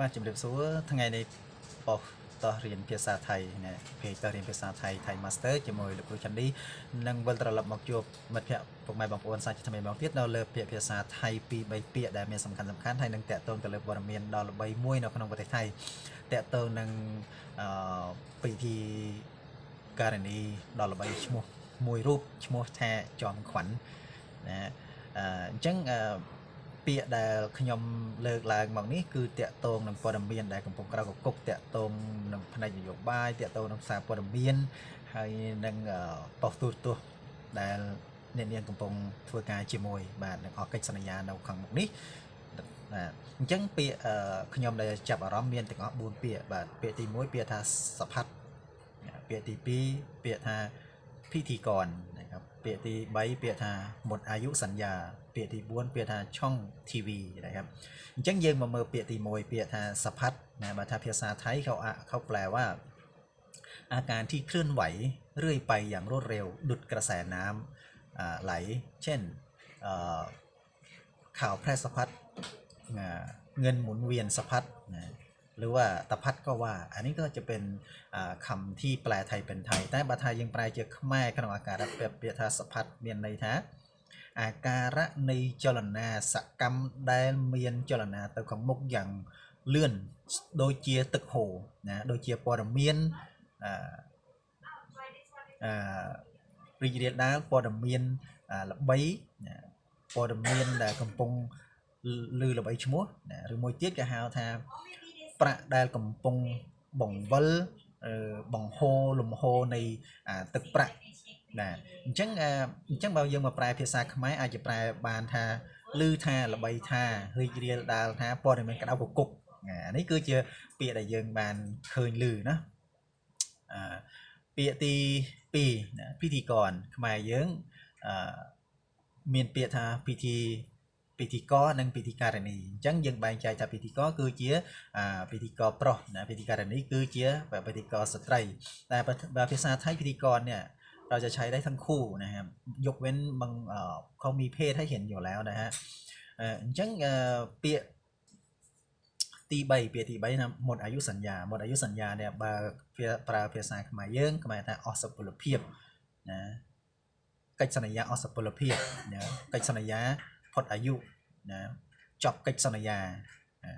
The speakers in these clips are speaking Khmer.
បាទជម្រាបសួរថ្ងៃនេះប៉ុស្តិ៍តោះរៀនភាសាថៃណាភេកតោះរៀនភាសាថៃថៃ Master ជាមួយលោកគ្រូចាន់នេះនឹងវិលត្រឡប់មកជួបមិត្តភ័ក្តិពុកម៉ែបងប្អូនសាជាថ្មីម្ដងទៀតនៅលើពាក្យភាសាថៃ2 3ពាក្យដែលមានសំខាន់សំខាន់ហើយនឹងតាក់ទងទៅលើព័ត៌មានដ៏ល្បីមួយនៅក្នុងប្រទេសថៃតាក់ទងនឹងអឺពិធីករណីដ៏ល្បីឈ្មោះមួយរូបឈ្មោះថាចំខ្វាន់ណាអញ្ចឹងអឺ ពាក្យដែលខ្ញុំលើកឡើងមកនេះគឺតាក់ទងនឹងព័ត៌មានដែលកំពុងក្រៅកគុកតាក់ទងនឹងផ្នែកនយោបាយតាក់ទងនឹងសារព័ត៌មានហើយនឹងអឺប៉ុស្តិ៍ទូរទស្សន៍ដែលអ្នកនាងកំពុងធ្វើការជាមួយ បាទនឹងអស់កិច្ចសន្យានៅខាងមុខនេះបាទអញ្ចឹងពាក្យអឺខ្ញុំដែលចាប់អារម្មណ៍មានទាំងអស់4ពាក្យបាទពាក្យទី1ពាក្យថាសផាត់ពាក្យទី2ពាក្យថាពិធីករ นะครับពាក្យទី3ពាក្យថាหมดអាយុសន្យា ពាក្យទី4ពាក្យថាឆុង TV นะครับអញ្ចឹងយើងមកមើលពាក្យទី1ពាក្យថាសផាត់ណាបើថាភាសាថៃเขาអเขาแปลว่า อาการที่เคลื่อนไหวเรื่อยไปอย่างรวดเร็ว ดุดกระแสน้ำอ่าไหล เช่นเอ่อข่าวแพร่สะพัดอ่าเงินหมุนเวียนสะพัดนะ หรือว่าตะพัดก็ว่า อันนี้ก็จะเป็นอ่าคำที่แปลไทยเป็นไทย แต่บาไทยยังแปลជាខ្មែរក្នុងអាការៈពាក្យពាក្យថាសพัดមានន័យថាអាការៈនៃចលនាសកម្មដែលមានចលនាទៅខាងមុខយ៉ាងលឿនដូចជាទឹកហូរណាដូចជាព័ត៌មានអឺអឺរីករាលដាលព័ត៌មានអាល្បីណាព័ត៌មានដែលកំពុងលឺល្បីឈ្មោះណាឬមួយទៀតគេហៅថា ប្រាក់ដែលកំពុងបង្វិលអឺបង្ហូរលំហូរនៃអាទឹកប្រាក់ណាអញ្ចឹងអឺអញ្ចឹងបើយើងមកប្រែភាសាខ្មែរអាចจะប្រែបានថាឮថាល្បីថារីករាលដាលថាព័ត៌មានក្តៅកគុកណាអានេះគឺជាពាក្យដែលយើងបានឃើញឮណាអឺពាក្យទី2ណាពិធីករខ្មែរយើងអឺមានពាក្យថាពិធី ពិធីករនិងពិធីការនីអញ្ចឹងយើងបែងចែកថាពិធីករគឺជាអាពិធីករប្រុសណាពិធីការនីគឺជាពិធីករស្ត្រីតែបើភាសាថៃពិធីករเนี่ยเราจะใช้ได้ทั้งคู่นะครับยกเว้นบางเอ่อเขามีเพศให้เห็นอยู่แล้วนะฮะเอ่อអញ្ចឹងអឺពាក្យទី3ពាក្យទី3ណាหมดអាយុសន្យាหมดអាយុសន្យាเนี่ยបើវាប្រើភាសាខ្មែរយើងខ្មែរថាអស់សុពលភាពណាកិច្ចសន្យាអស់សុពលភាពណាកិច្ចសន្យា ផុតអាយុណាចប់កិច្ចសន្យាណា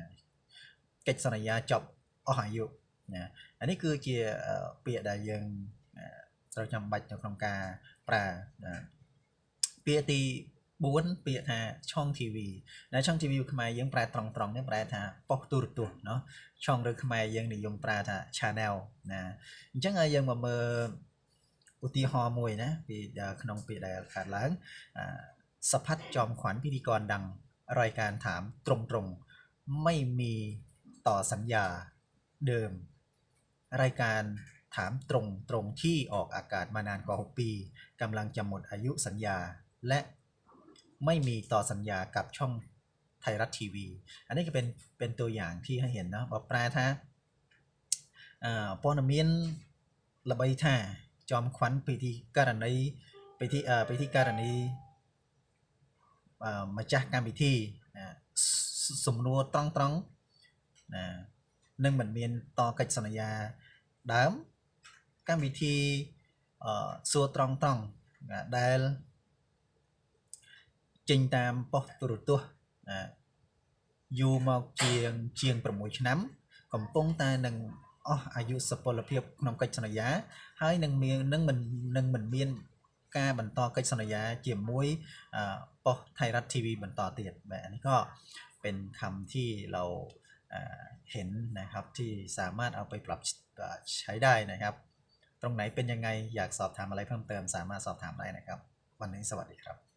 កិច្ចសន្យាចប់អស់អាយុណាអានេះគឺជាអឺពាក្យដែលយើងអឺត្រូវចាំបាច់នៅក្នុងការប្រើណាពាក្យទី4ពាក្យថាឆុង TV ណាឆុង TV ខ្មែរយើងប្រែត្រង់ត្រង់នេះប្រែថាប៉ុស្តិ៍ទូរទស្សន៍เนาะឆុងឬខ្មែរយើងនិយមប្រើថា channel ណាអញ្ចឹងឲ្យយើងមកមើលឧទាហរណ៍មួយណាពីក្នុងពាក្យដែលកើតឡើងអឺ สพัดจอมขวัญพิธีกรดัง รายการถามตรงๆ ไม่มีต่อสัญญาเดิม รายการถามตรงๆ ที่ออกอากาศมานานกว่า 6 ปีกำลังจะหมดอายุสัญญาและไม่มีต่อสัญญากับช่องไทยรัฐทีวี อันนี้ก็เป็นเป็นตัวอย่างที่ให้เห็นนะว่าแปลาท่าปอนมินระบายท่าจอมขวัญไปที่การันตีไปที่ไปที่การันตี ម្ចាស់កម្មវិធីណាសសំណួរត្រង់ត្រង់ណានឹងមិនមានតកិច្ចសន្យាដើមកម្មវិធីអឺសួរត្រង់ត្រង់ណាដែលចេញតាមប៉ុស្តិ៍ទូរទស្សន៍ណាយូរមកជាងជាង6ឆ្នាំ កំពុងតែនឹងអស់អាយុសពលភាពក្នុងកិច្ចសន្យា ហើយនឹងមាននឹងមិននឹងមិនមាន ការបន្តកិច្ចសន្យាជាមួយអឺ อ้ไทยรัฐทีวีบนต่อเตียดแบบอันนี้ก็เป็นคำที่เราเห็นนะครับที่สามารถเอาไปปรับใช้ได้นะครับ ตรงไหนเป็นยังไงอยากสอบถามอะไรเพิ่มเติม สามารถสอบถามได้นะครับ วันนี้สวัสดีครับ